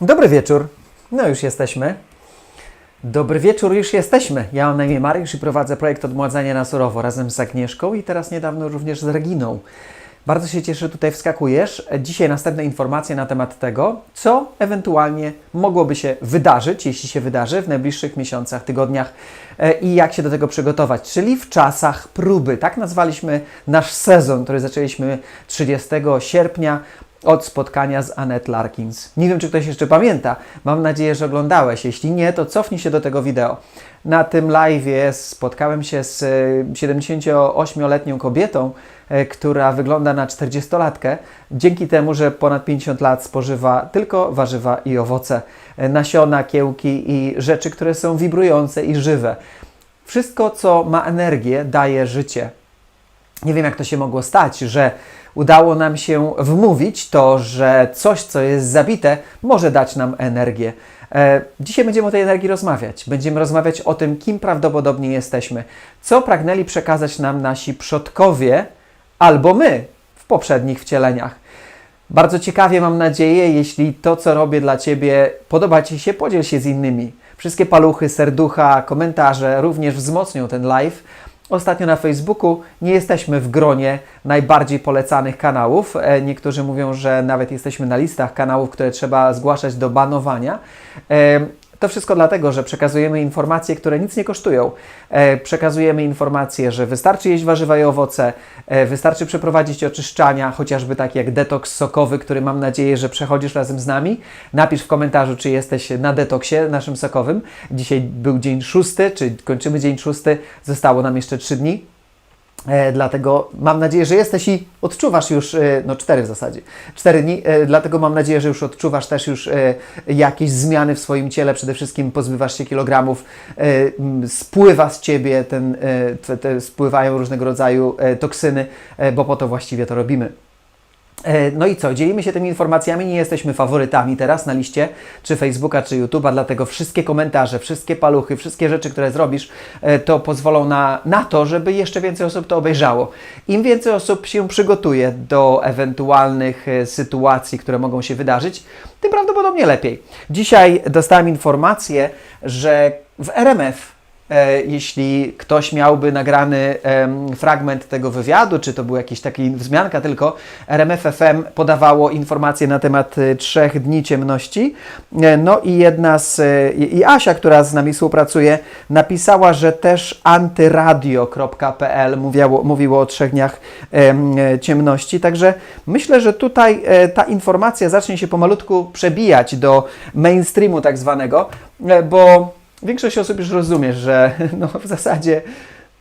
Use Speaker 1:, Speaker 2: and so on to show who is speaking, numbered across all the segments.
Speaker 1: Dobry wieczór. No już jesteśmy. Dobry wieczór, już jesteśmy. Ja mam na imię Mariusz i prowadzę projekt Odmładzania na surowo razem z Agnieszką i teraz niedawno również z Reginą. Bardzo się cieszę, że tutaj wskakujesz. Dzisiaj następne informacje na temat tego, co ewentualnie mogłoby się wydarzyć, jeśli się wydarzy w najbliższych miesiącach, tygodniach e, i jak się do tego przygotować, czyli w czasach próby. Tak nazwaliśmy nasz sezon, który zaczęliśmy 30 sierpnia od spotkania z Annette Larkins. Nie wiem, czy ktoś jeszcze pamięta. Mam nadzieję, że oglądałeś. Jeśli nie, to cofnij się do tego wideo. Na tym live'ie spotkałem się z e, 78-letnią kobietą, e, która wygląda na 40-latkę, dzięki temu, że ponad 50 lat spożywa tylko warzywa i owoce, e, nasiona, kiełki i rzeczy, które są wibrujące i żywe. Wszystko, co ma energię, daje życie. Nie wiem, jak to się mogło stać, że udało nam się wmówić to, że coś, co jest zabite, może dać nam energię. E, Dzisiaj będziemy o tej energii rozmawiać. Będziemy rozmawiać o tym, kim prawdopodobnie jesteśmy, co pragnęli przekazać nam nasi przodkowie albo my w poprzednich wcieleniach. Bardzo ciekawie mam nadzieję, jeśli to, co robię dla Ciebie, podoba Ci się, podziel się z innymi. Wszystkie paluchy, serducha, komentarze również wzmocnią ten live. Ostatnio na Facebooku nie jesteśmy w gronie najbardziej polecanych kanałów. E, Niektórzy mówią, że nawet jesteśmy na listach kanałów, które trzeba zgłaszać do banowania. To wszystko dlatego, że przekazujemy informacje, które nic nie kosztują. E, Przekazujemy informacje, że wystarczy jeść warzywa i owoce, e, wystarczy przeprowadzić oczyszczania, chociażby takie jak detoks sokowy, który mam nadzieję, że przechodzisz razem z nami. Napisz w komentarzu, czy jesteś na detoksie naszym sokowym. Dzisiaj był dzień szósty, czy kończymy dzień szósty, zostało nam jeszcze trzy dni. E, dlatego mam nadzieję, że jesteś i odczuwasz już, e, no cztery w zasadzie, cztery dni, e, dlatego mam nadzieję, że już odczuwasz też już jakieś zmiany w swoim ciele, przede wszystkim pozbywasz się kilogramów, spływa z Ciebie, ten, te, te spływają różnego rodzaju toksyny, bo po to właściwie to robimy. E, No i co? Dzielimy się tymi informacjami, nie jesteśmy faworytami teraz na liście, czy Facebooka, czy YouTube'a, dlatego wszystkie komentarze, wszystkie paluchy, wszystkie rzeczy, które zrobisz, e, to pozwolą na, na to, żeby jeszcze więcej osób to obejrzało. Im więcej osób się przygotuje do ewentualnych e, sytuacji, które mogą się wydarzyć, tym prawdopodobnie lepiej. Dzisiaj dostałem informację, że w RMF jeśli ktoś miałby nagrany fragment tego wywiadu, czy to był jakiś taki wzmianka tylko, RMFFM podawało informacje na temat e, trzech dni ciemności. E, No i jedna z, e, i Asia, która z nami współpracuje, napisała, że też antyradio.pl mówiło, mówiło o trzech dniach em, e, ciemności. Także myślę, że tutaj e, ta informacja zacznie się pomalutku przebijać do mainstreamu tak zwanego, e, bo Większość osób już rozumie, że no, w zasadzie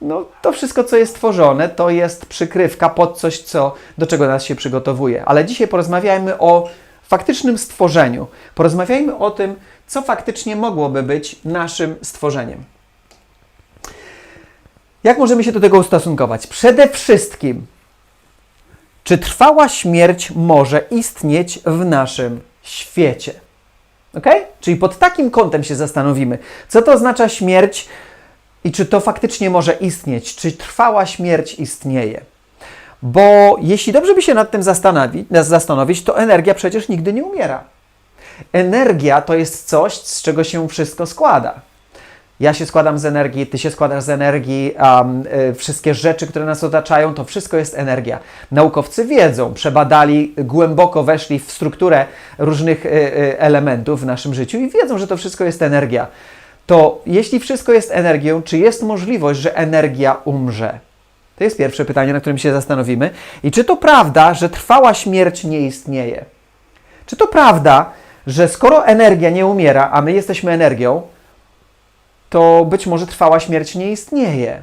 Speaker 1: no, to wszystko, co jest tworzone, to jest przykrywka pod coś, co, do czego nas się przygotowuje. Ale dzisiaj porozmawiajmy o faktycznym stworzeniu. Porozmawiajmy o tym, co faktycznie mogłoby być naszym stworzeniem. Jak możemy się do tego ustosunkować? Przede wszystkim, czy trwała śmierć może istnieć w naszym świecie? Ok? Czyli pod takim kątem się zastanowimy, co to oznacza śmierć i czy to faktycznie może istnieć, czy trwała śmierć istnieje. Bo jeśli dobrze by się nad tym zastanowić, zastanowić, to energia przecież nigdy nie umiera. Energia to jest coś, z czego się wszystko składa. Ja się składam z energii, ty się składasz z energii, um, y, wszystkie rzeczy, które nas otaczają, to wszystko jest energia. Naukowcy wiedzą, przebadali, głęboko weszli w strukturę różnych y, y, elementów w naszym życiu i wiedzą, że to wszystko jest energia. To jeśli wszystko jest energią, czy jest możliwość, że energia umrze? To jest pierwsze pytanie, na którym się zastanowimy. I czy to prawda, że trwała śmierć nie istnieje? Czy to prawda, że skoro energia nie umiera, a my jesteśmy energią, to być może trwała śmierć nie istnieje.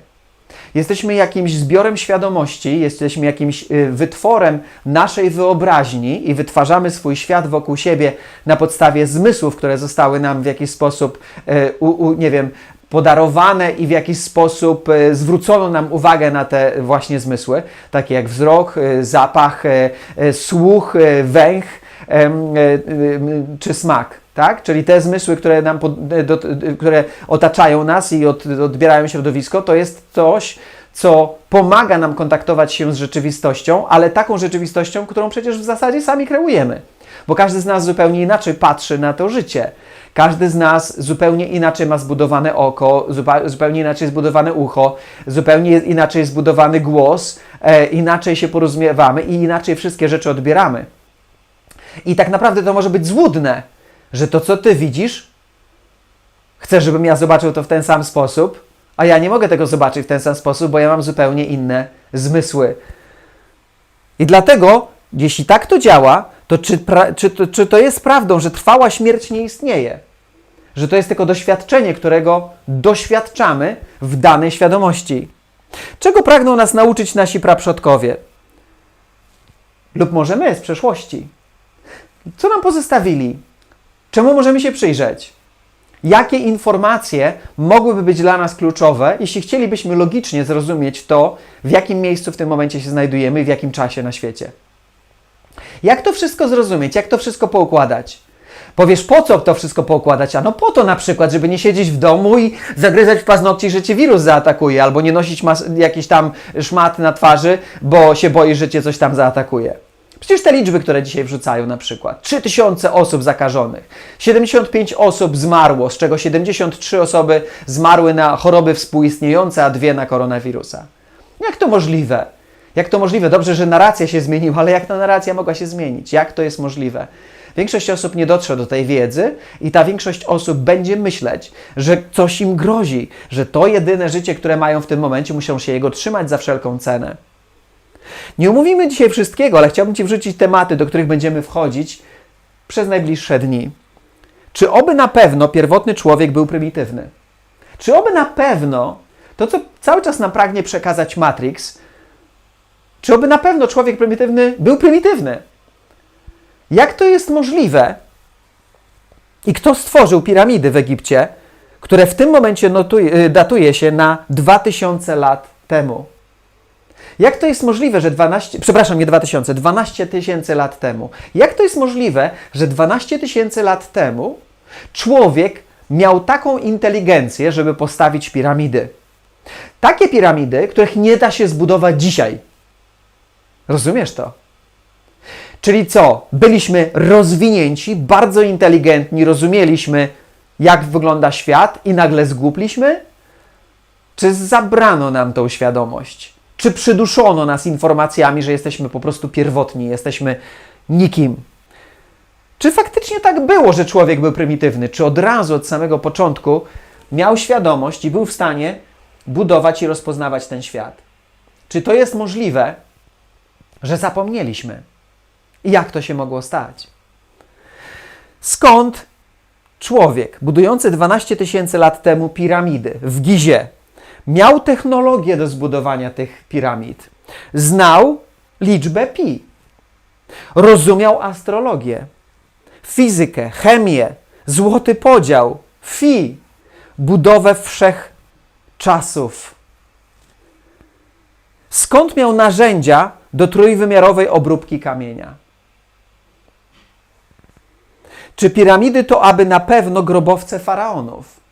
Speaker 1: Jesteśmy jakimś zbiorem świadomości, jesteśmy jakimś y, wytworem naszej wyobraźni i wytwarzamy swój świat wokół siebie na podstawie zmysłów, które zostały nam w jakiś sposób, y, u, u, nie wiem, podarowane i w jakiś sposób y, zwrócono nam uwagę na te właśnie zmysły, takie jak wzrok, zapach, słuch, węch czy smak. Tak? Czyli te zmysły, które, nam pod, do, które otaczają nas i od, odbierają środowisko, to jest coś, co pomaga nam kontaktować się z rzeczywistością, ale taką rzeczywistością, którą przecież w zasadzie sami kreujemy. bo każdy z nas zupełnie inaczej patrzy na to życie. Każdy z nas zupełnie inaczej ma zbudowane oko, zupełnie inaczej zbudowane ucho, zupełnie inaczej zbudowany głos, e, inaczej się porozumiewamy i inaczej wszystkie rzeczy odbieramy. I tak naprawdę to może być złudne, że to, co ty widzisz, chcesz, żebym ja zobaczył to w ten sam sposób, a ja nie mogę tego zobaczyć w ten sam sposób, bo ja mam zupełnie inne zmysły. I dlatego, jeśli tak to działa, to czy, czy, to czy to jest prawdą, że trwała śmierć nie istnieje? Że to jest tylko doświadczenie, którego doświadczamy w danej świadomości. Czego pragną nas nauczyć nasi praprzodkowie? Lub może my z przeszłości? Co nam pozostawili? Czemu możemy się przyjrzeć? Jakie informacje mogłyby być dla nas kluczowe, jeśli chcielibyśmy logicznie zrozumieć to, w jakim miejscu w tym momencie się znajdujemy i w jakim czasie na świecie? Jak to wszystko zrozumieć? Jak to wszystko poukładać? Powiesz, po co to wszystko poukładać? A no po to na przykład, żeby nie siedzieć w domu i zagryzać w paznokci, że cię wirus zaatakuje, albo nie nosić mas- jakiś tam szmat na twarzy, bo się boisz, że cię coś tam zaatakuje. Przecież te liczby, które dzisiaj wrzucają na przykład. 3000 osób zakażonych, 75 osób zmarło, z czego 73 osoby zmarły na choroby współistniejące, a dwie na koronawirusa. Jak to możliwe? Jak to możliwe? Dobrze, że narracja się zmieniła, ale jak ta narracja mogła się zmienić? Jak to jest możliwe? Większość osób nie dotrze do tej wiedzy i ta większość osób będzie myśleć, że coś im grozi, że to jedyne życie, które mają w tym momencie, muszą się jego trzymać za wszelką cenę. Nie omówimy dzisiaj wszystkiego, ale chciałbym Ci wrzucić tematy, do których będziemy wchodzić przez najbliższe dni. Czy oby na pewno pierwotny człowiek był prymitywny? Czy oby na pewno to, co cały czas nam pragnie przekazać Matrix, czy oby na pewno człowiek prymitywny był prymitywny? Jak to jest możliwe? I kto stworzył piramidy w Egipcie, które w tym momencie notuje, y, datuje się na 2000 lat temu? Jak to jest możliwe, że 12, przepraszam, nie 2000, 12 tysięcy lat temu? Jak to jest możliwe, że 12 tysięcy lat temu człowiek miał taką inteligencję, żeby postawić piramidy? Takie piramidy, których nie da się zbudować dzisiaj. Rozumiesz to? Czyli co? Byliśmy rozwinięci, bardzo inteligentni, rozumieliśmy, jak wygląda świat i nagle zgupliśmy? Czy zabrano nam tą świadomość? Czy przyduszono nas informacjami, że jesteśmy po prostu pierwotni, jesteśmy nikim? Czy faktycznie tak było, że człowiek był prymitywny? Czy od razu, od samego początku miał świadomość i był w stanie budować i rozpoznawać ten świat? Czy to jest możliwe, że zapomnieliśmy? I jak to się mogło stać? Skąd człowiek budujący 12 tysięcy lat temu piramidy w Gizie miał technologię do zbudowania tych piramid? Znał liczbę pi, rozumiał astrologię, fizykę, chemię, złoty podział, fi, budowę wszechczasów. Skąd miał narzędzia do trójwymiarowej obróbki kamienia? Czy piramidy to aby na pewno grobowce faraonów?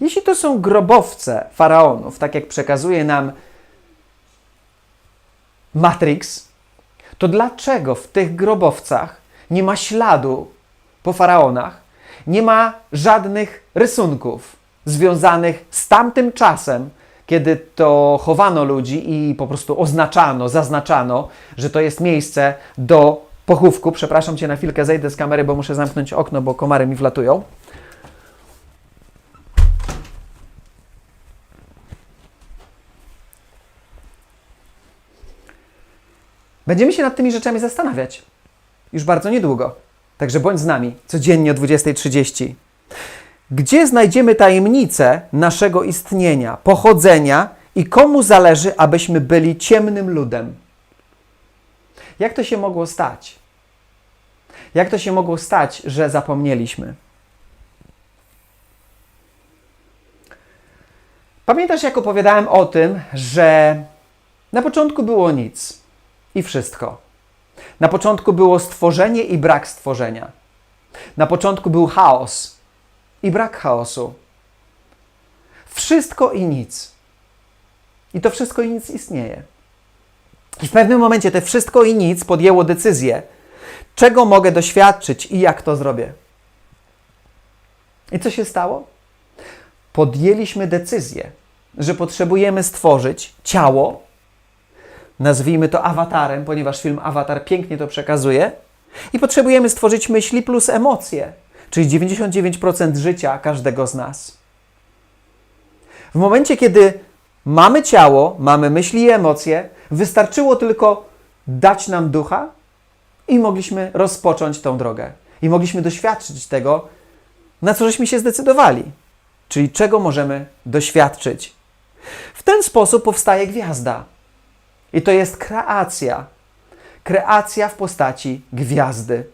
Speaker 1: Jeśli to są grobowce faraonów, tak jak przekazuje nam Matrix, to dlaczego w tych grobowcach nie ma śladu po faraonach, nie ma żadnych rysunków związanych z tamtym czasem, kiedy to chowano ludzi i po prostu oznaczano, zaznaczano, że to jest miejsce do pochówku. Przepraszam Cię na chwilkę, zejdę z kamery, bo muszę zamknąć okno, bo komary mi wlatują. Będziemy się nad tymi rzeczami zastanawiać już bardzo niedługo. Także bądź z nami codziennie o 20.30. Gdzie znajdziemy tajemnicę naszego istnienia, pochodzenia i komu zależy, abyśmy byli ciemnym ludem? Jak to się mogło stać? Jak to się mogło stać, że zapomnieliśmy? Pamiętasz, jak opowiadałem o tym, że na początku było nic i wszystko. Na początku było stworzenie i brak stworzenia. Na początku był chaos i brak chaosu. Wszystko i nic. I to wszystko i nic istnieje. I w pewnym momencie te wszystko i nic podjęło decyzję. czego mogę doświadczyć i jak to zrobię. I co się stało? Podjęliśmy decyzję, że potrzebujemy stworzyć ciało, nazwijmy to awatarem, ponieważ film Awatar pięknie to przekazuje, i potrzebujemy stworzyć myśli plus emocje, czyli 99% życia każdego z nas. W momencie, kiedy mamy ciało, mamy myśli i emocje, wystarczyło tylko dać nam ducha i mogliśmy rozpocząć tą drogę. I mogliśmy doświadczyć tego, na co żeśmy się zdecydowali, czyli czego możemy doświadczyć. W ten sposób powstaje gwiazda. I to jest kreacja. Kreacja w postaci gwiazdy.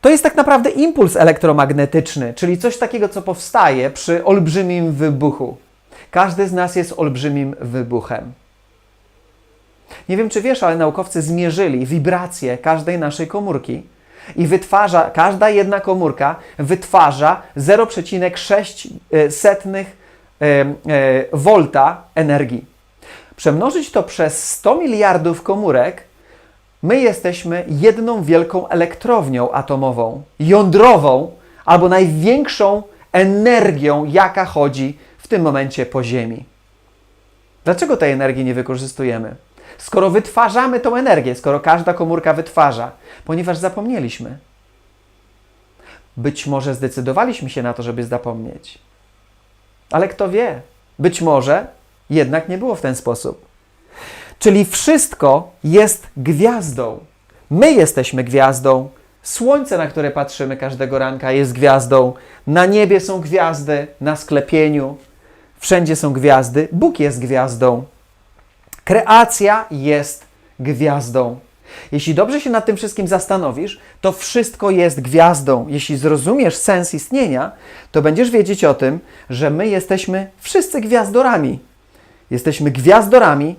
Speaker 1: To jest tak naprawdę impuls elektromagnetyczny, czyli coś takiego, co powstaje przy olbrzymim wybuchu. Każdy z nas jest olbrzymim wybuchem. Nie wiem, czy wiesz, ale naukowcy zmierzyli wibrację każdej naszej komórki i wytwarza, każda jedna komórka wytwarza 0,6 e, setnych e, e, volta energii. Przemnożyć to przez 100 miliardów komórek, my jesteśmy jedną wielką elektrownią atomową, jądrową albo największą energią, jaka chodzi w tym momencie po Ziemi. Dlaczego tej energii nie wykorzystujemy? Skoro wytwarzamy tą energię, skoro każda komórka wytwarza, ponieważ zapomnieliśmy. Być może zdecydowaliśmy się na to, żeby zapomnieć. Ale kto wie? Być może jednak nie było w ten sposób. Czyli wszystko jest gwiazdą. My jesteśmy gwiazdą. Słońce, na które patrzymy każdego ranka, jest gwiazdą. Na niebie są gwiazdy, na sklepieniu. Wszędzie są gwiazdy. Bóg jest gwiazdą. Kreacja jest gwiazdą. Jeśli dobrze się nad tym wszystkim zastanowisz, to wszystko jest gwiazdą. Jeśli zrozumiesz sens istnienia, to będziesz wiedzieć o tym, że my jesteśmy wszyscy gwiazdorami. Jesteśmy gwiazdorami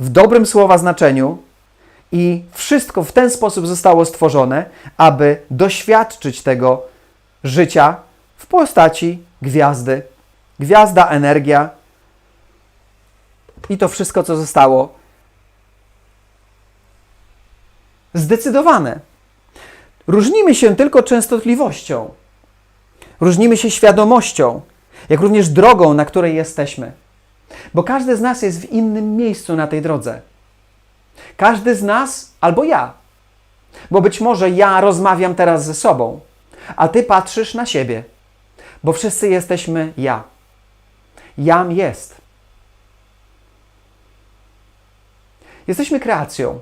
Speaker 1: w dobrym słowa znaczeniu i wszystko w ten sposób zostało stworzone, aby doświadczyć tego życia w postaci gwiazdy. Gwiazda, energia i to wszystko, co zostało zdecydowane. Różnimy się tylko częstotliwością, różnimy się świadomością, jak również drogą, na której jesteśmy. Bo każdy z nas jest w innym miejscu na tej drodze. Każdy z nas albo ja. Bo być może ja rozmawiam teraz ze sobą, a ty patrzysz na siebie. Bo wszyscy jesteśmy ja. Jam jest. Jesteśmy kreacją.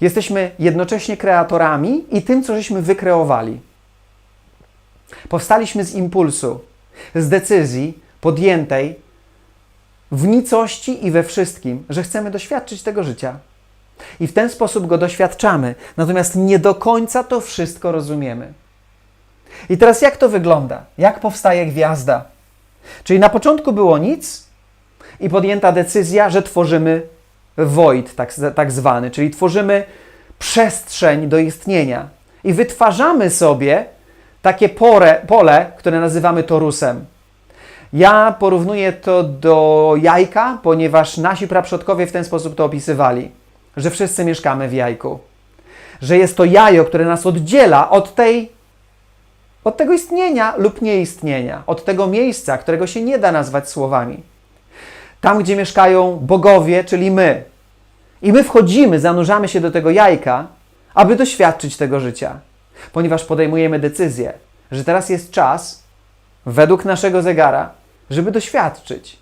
Speaker 1: Jesteśmy jednocześnie kreatorami i tym, co żeśmy wykreowali. Powstaliśmy z impulsu, z decyzji podjętej w nicości i we wszystkim, że chcemy doświadczyć tego życia. I w ten sposób go doświadczamy, natomiast nie do końca to wszystko rozumiemy. I teraz jak to wygląda? Jak powstaje gwiazda? Czyli na początku było nic i podjęta decyzja, że tworzymy void, tak, tak zwany, czyli tworzymy przestrzeń do istnienia i wytwarzamy sobie takie pole, pole które nazywamy torusem. Ja porównuję to do jajka, ponieważ nasi praprzodkowie w ten sposób to opisywali, że wszyscy mieszkamy w jajku. Że jest to jajo, które nas oddziela od tej od tego istnienia lub nieistnienia, od tego miejsca, którego się nie da nazwać słowami. Tam, gdzie mieszkają bogowie, czyli my. I my wchodzimy, zanurzamy się do tego jajka, aby doświadczyć tego życia, ponieważ podejmujemy decyzję, że teraz jest czas, według naszego zegara, żeby doświadczyć,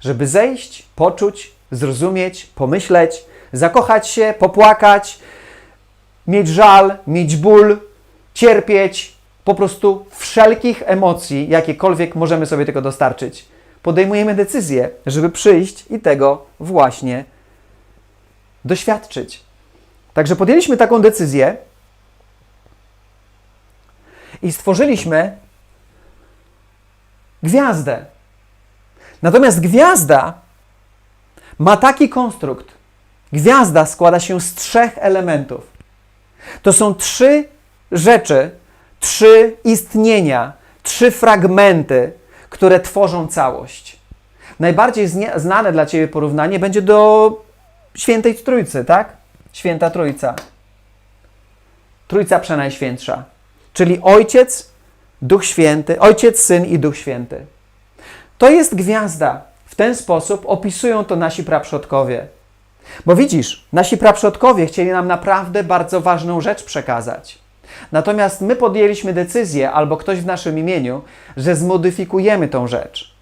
Speaker 1: żeby zejść, poczuć, zrozumieć, pomyśleć, zakochać się, popłakać, mieć żal, mieć ból, cierpieć, po prostu wszelkich emocji, jakiekolwiek możemy sobie tego dostarczyć. Podejmujemy decyzję, żeby przyjść i tego właśnie doświadczyć. Także podjęliśmy taką decyzję i stworzyliśmy gwiazdę. Natomiast gwiazda ma taki konstrukt. Gwiazda składa się z trzech elementów. To są trzy rzeczy, trzy istnienia, trzy fragmenty, które tworzą całość. Najbardziej znane dla Ciebie porównanie będzie do świętej Trójcy, tak? Święta Trójca. Trójca Przenajświętsza, czyli Ojciec, Duch Święty, Ojciec, Syn i Duch Święty. To jest gwiazda. W ten sposób opisują to nasi praprzodkowie. Bo widzisz, nasi praprzodkowie chcieli nam naprawdę bardzo ważną rzecz przekazać. Natomiast my podjęliśmy decyzję, albo ktoś w naszym imieniu, że zmodyfikujemy tą rzecz.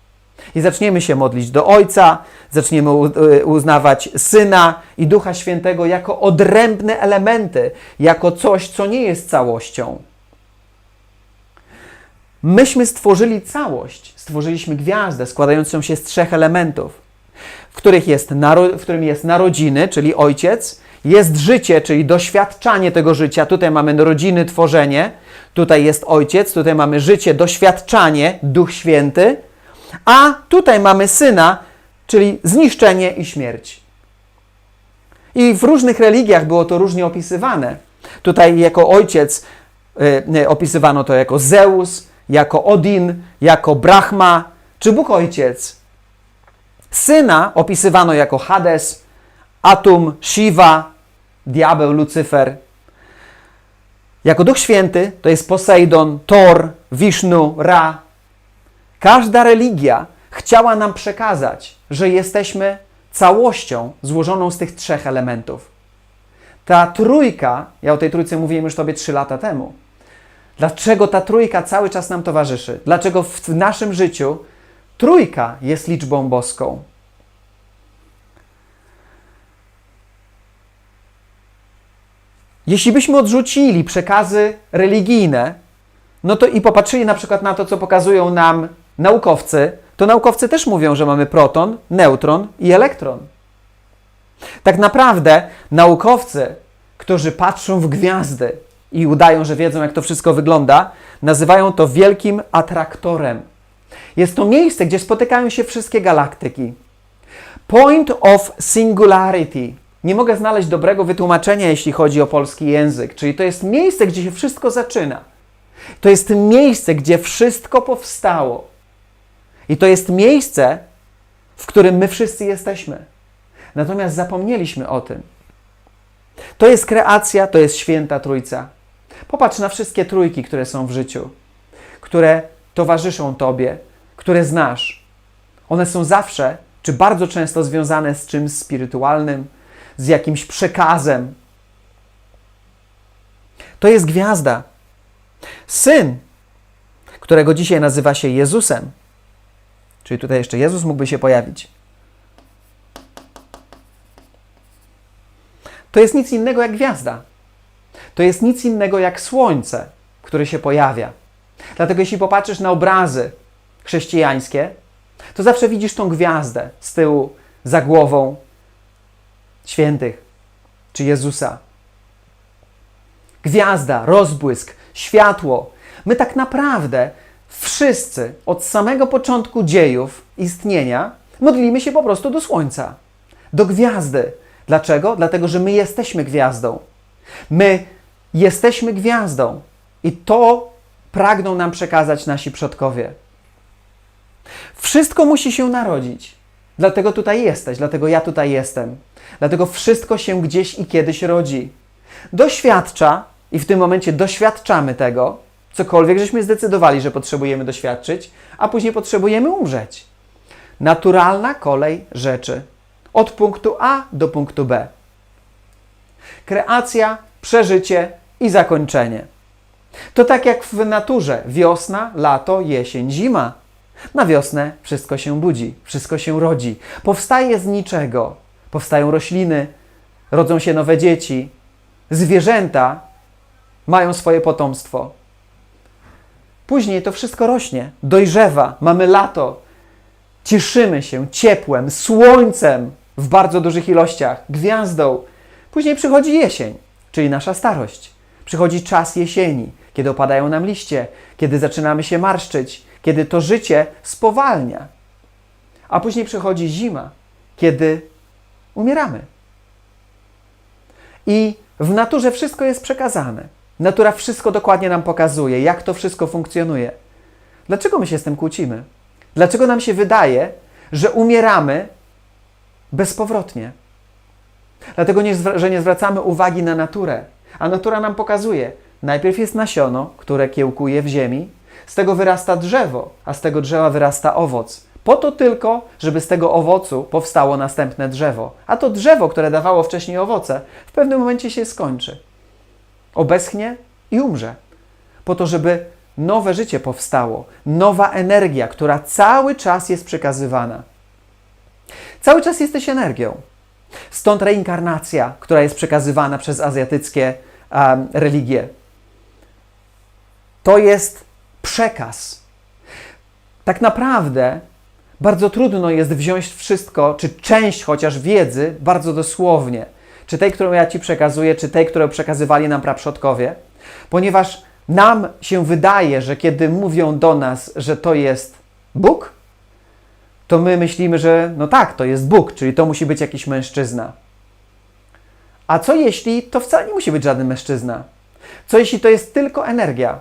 Speaker 1: I zaczniemy się modlić do Ojca, zaczniemy y, uznawać Syna i Ducha Świętego jako odrębne elementy, jako coś, co nie jest całością. Myśmy stworzyli całość, stworzyliśmy gwiazdę składającą się z trzech elementów, w, których jest w którym jest narodziny, czyli ojciec, jest życie, czyli doświadczanie tego życia. Tutaj mamy narodziny, tworzenie, tutaj jest ojciec, tutaj mamy życie, doświadczanie, duch święty, a tutaj mamy syna, czyli zniszczenie i śmierć. I w różnych religiach było to różnie opisywane. Tutaj jako ojciec y, y, opisywano to jako Zeus, jako Odin, jako Brahma, czy Bóg Ojciec. Syna opisywano jako Hades, Atum, Shiva, diabeł, Lucyfer. Jako Duch Święty to jest Posejdon, Thor, Wisznu, Ra. Każda religia chciała nam przekazać, że jesteśmy całością złożoną z tych trzech elementów. Ta trójka, ja o tej trójce mówiłem już Tobie trzy lata temu. Dlaczego ta trójka cały czas nam towarzyszy? Dlaczego w naszym życiu trójka jest liczbą boską? Jeśli byśmy odrzucili przekazy religijne, no to i popatrzyli na przykład na to, co pokazują nam naukowcy, to naukowcy też mówią, że mamy proton, neutron i elektron. Tak naprawdę naukowcy, którzy patrzą w gwiazdy i udają, że wiedzą, jak to wszystko wygląda, nazywają to wielkim atraktorem. Jest to miejsce, gdzie spotykają się wszystkie galaktyki. Point of singularity. Nie mogę znaleźć dobrego wytłumaczenia, jeśli chodzi o polski język. Czyli to jest miejsce, gdzie się wszystko zaczyna. To jest miejsce, gdzie wszystko powstało. I to jest miejsce, w którym my wszyscy jesteśmy. Natomiast zapomnieliśmy o tym. To jest kreacja, to jest święta trójca. Popatrz na wszystkie trójki, które są w życiu, które towarzyszą Tobie, które znasz. One są zawsze, czy bardzo często związane z czymś spirytualnym, z jakimś przekazem. To jest gwiazda. Syn, którego dzisiaj nazywa się Jezusem, czyli tutaj jeszcze Jezus mógłby się pojawić. To jest nic innego jak gwiazda. To jest nic innego jak słońce, które się pojawia. Dlatego jeśli popatrzysz na obrazy chrześcijańskie, to zawsze widzisz tą gwiazdę z tyłu, za głową świętych czy Jezusa. Gwiazda, rozbłysk, światło. My tak naprawdę wszyscy od samego początku dziejów istnienia modlimy się po prostu do słońca, do gwiazdy. Dlaczego? Dlatego, że my jesteśmy gwiazdą. My jesteśmy gwiazdą i to pragną nam przekazać nasi przodkowie. Wszystko musi się narodzić. Dlatego tutaj jesteś, dlatego ja tutaj jestem. Dlatego wszystko się gdzieś i kiedyś rodzi. Doświadcza i w tym momencie doświadczamy tego, cokolwiek żeśmy zdecydowali, że potrzebujemy doświadczyć, a później potrzebujemy umrzeć. Naturalna kolej rzeczy. Od punktu A do punktu B. Kreacja, przeżycie i zakończenie. To tak jak w naturze: wiosna, lato, jesień, zima. Na wiosnę wszystko się budzi, wszystko się rodzi. Powstaje z niczego. Powstają rośliny, rodzą się nowe dzieci, zwierzęta mają swoje potomstwo. Później to wszystko rośnie, dojrzewa, mamy lato, cieszymy się ciepłem, słońcem w bardzo dużych ilościach, gwiazdą. Później przychodzi jesień, czyli nasza starość. Przychodzi czas jesieni, kiedy opadają nam liście, kiedy zaczynamy się marszczyć, kiedy to życie spowalnia. A później przychodzi zima, kiedy umieramy. I w naturze wszystko jest przekazane. Natura wszystko dokładnie nam pokazuje, jak to wszystko funkcjonuje. Dlaczego my się z tym kłócimy? Dlaczego nam się wydaje, że umieramy bezpowrotnie? Dlatego, nie, że nie zwracamy uwagi na naturę. A natura nam pokazuje, najpierw jest nasiono, które kiełkuje w ziemi, z tego wyrasta drzewo, a z tego drzewa wyrasta owoc. Po to tylko, żeby z tego owocu powstało następne drzewo. A to drzewo, które dawało wcześniej owoce, w pewnym momencie się skończy. Obeschnie i umrze. Po to, żeby nowe życie powstało, nowa energia, która cały czas jest przekazywana. Cały czas jesteś energią. Stąd reinkarnacja, która jest przekazywana przez azjatyckie um, religie. To jest przekaz. Tak naprawdę bardzo trudno jest wziąć wszystko, czy część chociaż wiedzy, bardzo dosłownie. Czy tej, którą ja Ci przekazuję, czy tej, którą przekazywali nam praprzodkowie, ponieważ nam się wydaje, że kiedy mówią do nas, że to jest Bóg, to my myślimy, że no tak, to jest Bóg, czyli to musi być jakiś mężczyzna. A co jeśli to wcale nie musi być żaden mężczyzna? Co jeśli to jest tylko energia?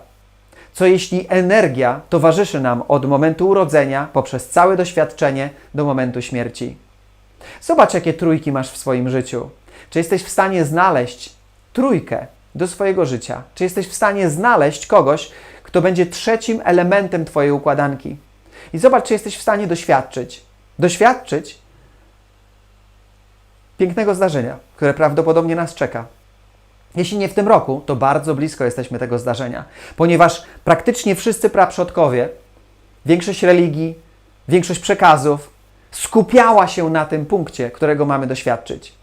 Speaker 1: Co jeśli energia towarzyszy nam od momentu urodzenia, poprzez całe doświadczenie, do momentu śmierci? Zobacz, jakie trójki masz w swoim życiu. Czy jesteś w stanie znaleźć trójkę do swojego życia? Czy jesteś w stanie znaleźć kogoś, kto będzie trzecim elementem Twojej układanki? I zobacz, czy jesteś w stanie doświadczyć. Doświadczyć pięknego zdarzenia, które prawdopodobnie nas czeka. Jeśli nie w tym roku, to bardzo blisko jesteśmy tego zdarzenia, ponieważ praktycznie wszyscy praprzodkowie, większość religii, większość przekazów skupiała się na tym punkcie, którego mamy doświadczyć.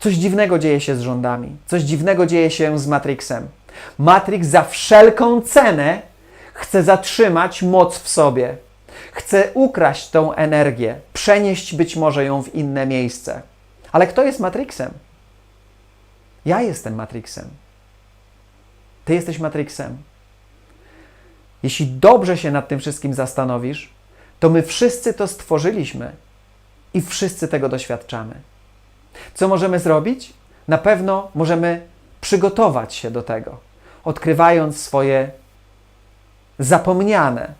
Speaker 1: Coś dziwnego dzieje się z rządami, coś dziwnego dzieje się z Matrixem. Matrix za wszelką cenę chce zatrzymać moc w sobie. Chce ukraść tą energię, przenieść być może ją w inne miejsce. Ale kto jest Matrixem? Ja jestem Matrixem. Ty jesteś Matrixem. Jeśli dobrze się nad tym wszystkim zastanowisz, to my wszyscy to stworzyliśmy i wszyscy tego doświadczamy. Co możemy zrobić? Na pewno możemy przygotować się do tego, odkrywając swoje zapomniane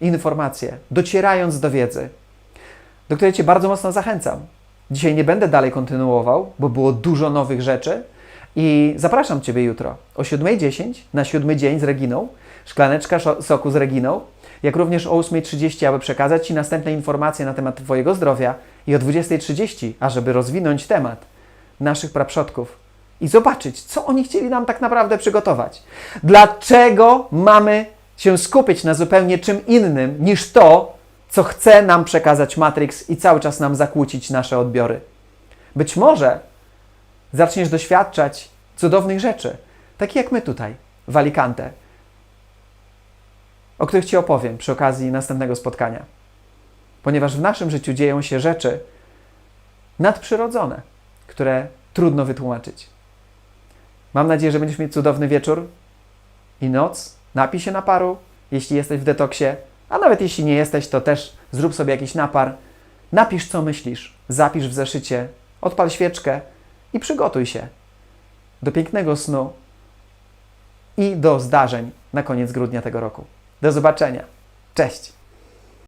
Speaker 1: informacje, docierając do wiedzy, do której Cię bardzo mocno zachęcam. Dzisiaj nie będę dalej kontynuował, bo było dużo nowych rzeczy i zapraszam Ciebie jutro o 7.10 na siódmy dzień z Reginą, szklaneczka soku z Reginą, jak również o 8.30, aby przekazać Ci następne informacje na temat Twojego zdrowia i o 20.30, ażeby rozwinąć temat naszych praprzodków i zobaczyć, co oni chcieli nam tak naprawdę przygotować. Dlaczego mamy się skupić na zupełnie czym innym niż to, co chce nam przekazać Matrix i cały czas nam zakłócić nasze odbiory. Być może zaczniesz doświadczać cudownych rzeczy, takich jak my tutaj, w Alicante, o których Ci opowiem przy okazji następnego spotkania. Ponieważ w naszym życiu dzieją się rzeczy nadprzyrodzone, które trudno wytłumaczyć. Mam nadzieję, że będziesz mieć cudowny wieczór i noc. Napij się naparu, jeśli jesteś w detoksie, a nawet jeśli nie jesteś, to też zrób sobie jakiś napar. Napisz, co myślisz, zapisz w zeszycie, odpal świeczkę i przygotuj się do pięknego snu i do zdarzeń na koniec grudnia tego roku. Do zobaczenia. Cześć!